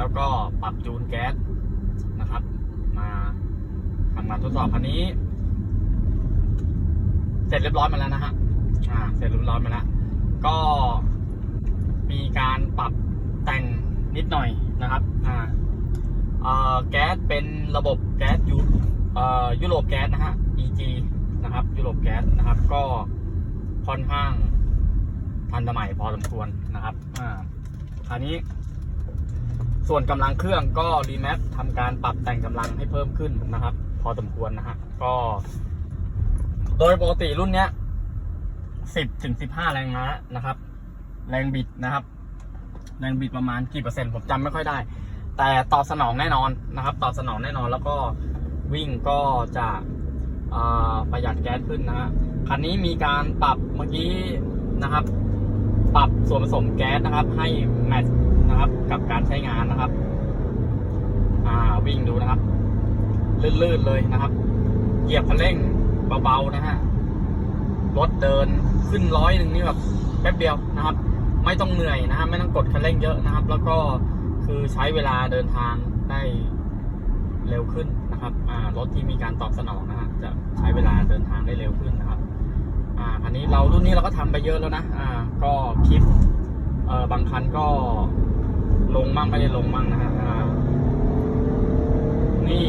แล้วก็ปรับจูนแก๊สนะครับ มาทำงานทดสอบคันนี้ เสร็จเรียบร้อยมาแล้วนะฮะอ่า เสร็จเรียบร้อยมาแล้วก็มีการปรับแต่งนิดหน่อยนะครับ อ่าแก๊สเป็นระบบแก๊สยูเอ่อยุโรปแก๊สนะฮะ EG นะครับ ยุโรปแก๊สนะครับ ก็ค่อนข้างทันสมัยพอสมควรนะครับ อ่า คราวนี้ ส่วนกำลังเครื่องก็รีแมปทำการปรับแต่งกำลังให้เพิ่มขึ้นนะครับ พอสมควรนะฮะก็ โดยปกติรุ่นเนี้ยสิบถึงสิบห้าแรงม้านะครับ แรงบิดนะครับ แรงบิดประมาณกี่เปอร์เซ็นต์ผมจำไม่ค่อยได้ แต่ตอบสนองแน่นอนนะครับ ตอบสนองแน่นอนแล้วก็วิ่งก็จะประหยัดแก๊สขึ้นนะฮะคันนี้มีการปรับเมื่อกี้นะครับ ปรับส่วนผสมแก๊สนะครับ ให้แมท กับการใช้งานนะครับ อ่าวิ่งดูนะครับลื่นๆเลยนะครับ เหยียบคันเร่งเบาๆนะฮะรถเดินขึ้นร้อยหนึ่งนี่แบบแป๊บเดียวนะครับ ไม่ต้องเหนื่อยนะฮะไม่ต้องกดคันเร่งเยอะนะครับ แล้วก็คือใช้เวลาเดินทางได้เร็วขึ้นนะครับอ่ารถที่มีการตอบสนองนะฮะจะใช้เวลาเดินทางได้เร็วขึ้นนะครับอ่าคันนี้เรารุ่นนี้เราก็ทำไปเยอะแล้วนะอ่าก็คลิปเอ่อบางคันก็ ลงมั่งไม่ได้ลงมั่งนะฮะนี่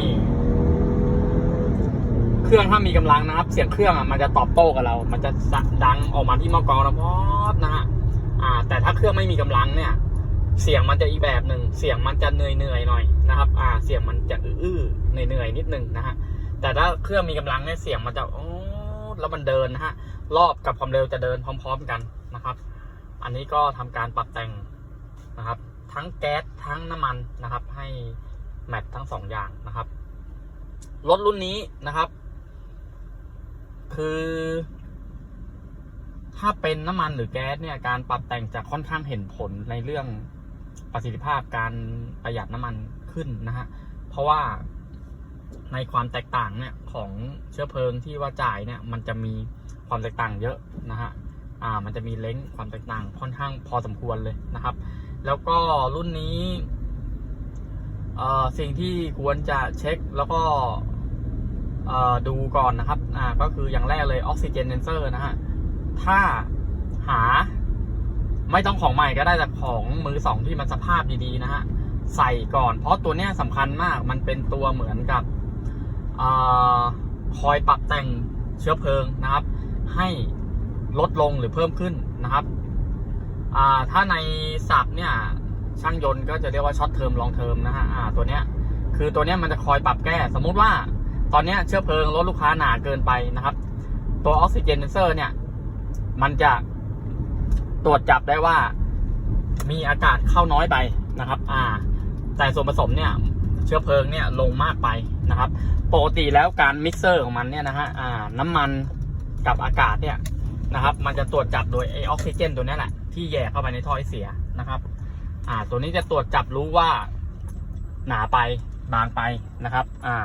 เครื่องถ้ามีกำลังนะครับ เสียงเครื่องอะมันจะตอบโต้กับเรา มันจะดังออกมาที่หมอกรองนะพอดนะฮะอ่า แต่ถ้าเครื่องไม่มีกำลังเนี่ย เสียงมันจะอีแบบหนึ่งเสียงมันจะเหนื่อยเหนื่อยๆหน่อยนะครับ อ่า เสียงมันจะอื้อๆเหนื่อยเหนื่อยๆนิดนึงนะฮะแต่ถ้าเครื่องมีกำลังเนี่ยเสียงมันจะโอ้แล้วมันเดินนะฮะรอบกับความเร็วจะเดินพร้อม ๆ กันนะครับ อันนี้ก็ทำการปรับแต่ง นะครับ ทั้งแก๊สทั้งน้ำมันนะครับ ให้แมททั้งสองอย่างนะครับรถรุ่นนี้นะครับ คือ ถ้าเป็นน้ำมันหรือแก๊สเนี่ยการปรับแต่งจะค่อนข้างเห็นผลในเรื่องประสิทธิภาพการประหยัดน้ำมันขึ้นนะฮะเพราะว่าในความแตกต่างเนี่ยของเชื้อเพลิงที่ว่าจ่ายเนี่ย มันจะมีความแตกต่างเยอะนะฮะอ่า มันจะมีเล้งความแตกต่างค่อนข้างพอสมควรเลยนะครับ แล้วก็รุ่นนี้เอ่อสิ่งที่ควรจะเช็คแล้วก็เอ่อดูก่อนนะครับก็คืออย่างแรกเลยออกซิเจนเซนเซอร์นะฮะ ถ้าหาไม่ต้องของใหม่ก็ได้แต่ของมือสองที่มันสภาพดีๆนะฮะ ใส่ก่อน เพราะตัวเนี้ยสำคัญมากมันเป็นตัวเหมือนกับอคอยปรับแต่งเชื้อเพลิงนะครับ ให้ลดลงหรือเพิ่มขึ้นนะครับอ่าถ้าในศัพท ช่างยนต์ก็จะเรียกว่าช็อตเทอมลองเทอมนะฮะอ่าตัวเนี้ยคือตัวเนี้ยมันจะคอยปรับแก้ สมมุติว่าตอนเนี้ยเชื้อเพลิงรถลูกค้าหนาเกินไปนะครับ ตัวออกซิเจนเซอร์เนี่ย มันจะตรวจจับได้ว่ามีอากาศเข้าน้อยไปนะครับ อ่า แต่ส่วนผสมเนี่ย เชื้อเพลิงเนี่ยลงมากไปนะครับ ปกติแล้วการมิกเซอร์ของมันเนี่ยนะฮะ อ่า น้ำมันกับอากาศเนี่ยนะครับ มันจะตรวจจับโดยไอออกซิเจนตัวเนี้ยแหละที่แย่เข้าไปในท่อไอเสียนะครับ อ่า ตัวนี้จะตรวจจับรู้ว่า หนาไปบางไปนะครับ อ่า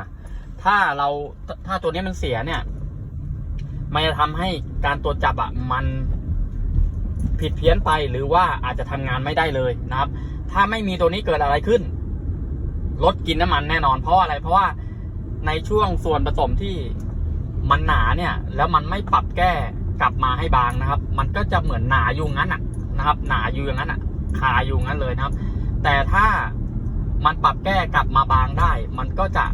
ถ้าเราถ้าตัวนี้มันเสียเนี่ย มันจะทำให้การตรวจจับอะมันผิดเพี้ยนไปหรือว่าอาจจะทำงานไม่ได้เลยนะครับ ถ้าไม่มีตัวนี้เกิดอะไรขึ้นรถกินน้ำมันแน่นอนเพราะอะไรเพราะว่าในช่วงส่วนผสมที่มันหนาเนี่ย แล้วมันไม่ปรับแก้กลับมาให้บางนะครับ มันก็จะเหมือนหนาอยู่งั้นอะนะครับ หนาอยู่อย่างนั้นอะ คาอยู่งั้นเลยนะครับ แต่ถ้ามันปรับแก้กลับมาบางได้ มันก็จะ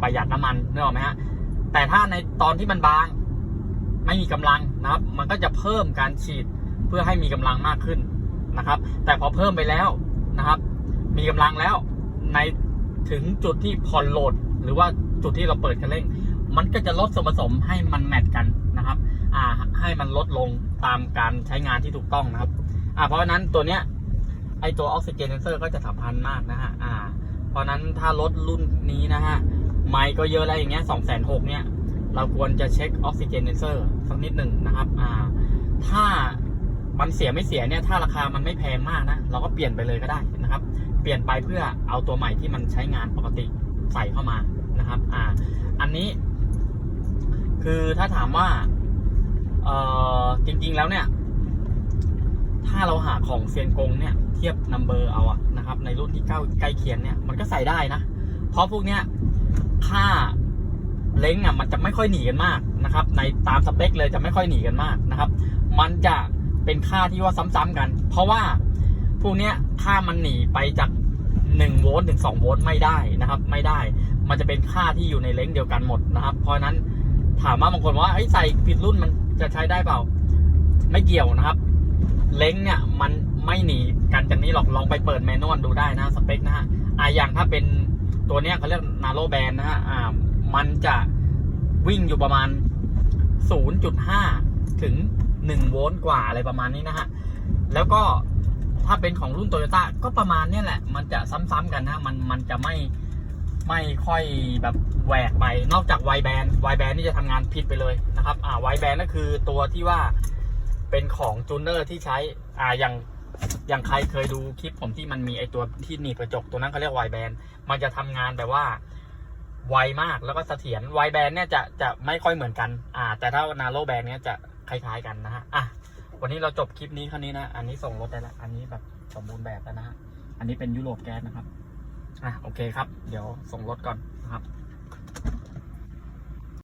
ประหยัดน้ำมันนึกออกไหมฮะแต่ถ้าในตอนที่มันบาง ไม่มีกำลังนะครับ มันก็จะเพิ่มการฉีดเพื่อให้มีกำลังมากขึ้นนะครับ แต่พอเพิ่มไปแล้วนะครับ มีกำลังแล้วในถึงจุดที่ผ่อนโหลด หรือว่าจุดที่เราเปิดคันเร่ง มันก็จะลดส่วนผสมให้มันแมทกันนะครับอ่าให้มันลดลงตามการใช้งานที่ถูกต้องนะครับอ่าเพราะฉะนั้นตัวเนี้ย ไอตัวออกซิเจนเซนเซอร์ก็จะสำคัญมากนะฮะ อ่า เพราะฉะนั้นถ้ารถรุ่นนี้นะฮะ ไมค์ก็เยอะแล้วอย่างเงี้ยสองแสนหกเนี่ย เราควรจะเช็คออกซิเจนเซอร์สักนิดหนึ่งนะครับ อ่า ถ้ามันเสียไม่เสียเนี่ย ถ้าราคามันไม่แพงมากนะ เราก็เปลี่ยนไปเลยก็ได้นะครับ เปลี่ยนไปเพื่อเอาตัวใหม่ที่มันใช้งานปกติใส่เข้ามานะครับ อ่า อันนี้ คือถ้าถามว่า เอ่อ จริง ๆ แล้วเนี่ย ถ้าเราหาของเซียนกงเนี่ยเทียบนัมเบอร์เอาอะนะครับ ในรุ่นที่ใกล้ใกล้เคียงเนี่ยมันก็ใส่ได้นะ เพราะพวกเนี้ยค่าเล้งอะมันจะไม่ค่อยหนีกันมากนะครับ ในตามสเปคเลยจะไม่ค่อยหนีกันมากนะครับ มันจะเป็นค่าที่ว่าซ้ำๆกัน เพราะว่าพวกเนี้ยถ้ามันหนีไปจาก1โวลต์ถึง2โวลต์ไม่ได้นะครับ ไม่ได้ มันจะเป็นค่าที่อยู่ในเล้งเดียวกันหมดนะครับ เพราะนั้นถามว่าบางคนว่าไอ้ใส่ผิดรุ่นมันจะใช้ได้เปล่า ไม่เกี่ยวนะครับ เล้งเนี่ยมันไม่หนีกันจากนี้หรอกลองไปเปิดแมนนวลดูได้นะสเปคนะฮะอ่าอย่างถ้าเป็นตัวเนี้ยเขาเรียกนาโรแบนนะฮะอ่ามันจะวิ่งอยู่ประมาณ 0.5 ถึง 1 โวลต์กว่าอะไรประมาณนี้นะฮะ แล้วก็ถ้าเป็นของรุ่นโตโยต้าก็ประมาณเนี้ยแหละ มันจะซ้ำๆกันนะ มันมันจะไม่ไม่ค่อยแบบแหวกไป นอกจากไวแบนไวแบนนี่จะทำงานผิดไปเลยนะครับ อ่าไวแบนก็คือตัวที่ว่า เป็นของจูเนอร์ที่ใช้อ่าอย่างอย่างใครเคยดูคลิปผมที่มันมีไอตัวที่หนีบกระจกตัวนั้นเขาเรียกไวแบนมันจะทำงานแบบว่าไวมากแล้วก็เสถียรไวแบนเนี่ยจะจะไม่ค่อยเหมือนกัน อ่า แต่ถ้านาโรแบนเนี่ยจะคล้ายๆกันนะฮะอะวันนี้เราจบคลิปนี้แค่นี้นะ อันนี้ส่งรถได้แล้วอันนี้แบบสมบูรณ์แบบแล้วนะฮะอันนี้เป็นยุโรปแก๊สนะครับ อะโอเคครับ เดี๋ยวส่งรถก่อนนะครับ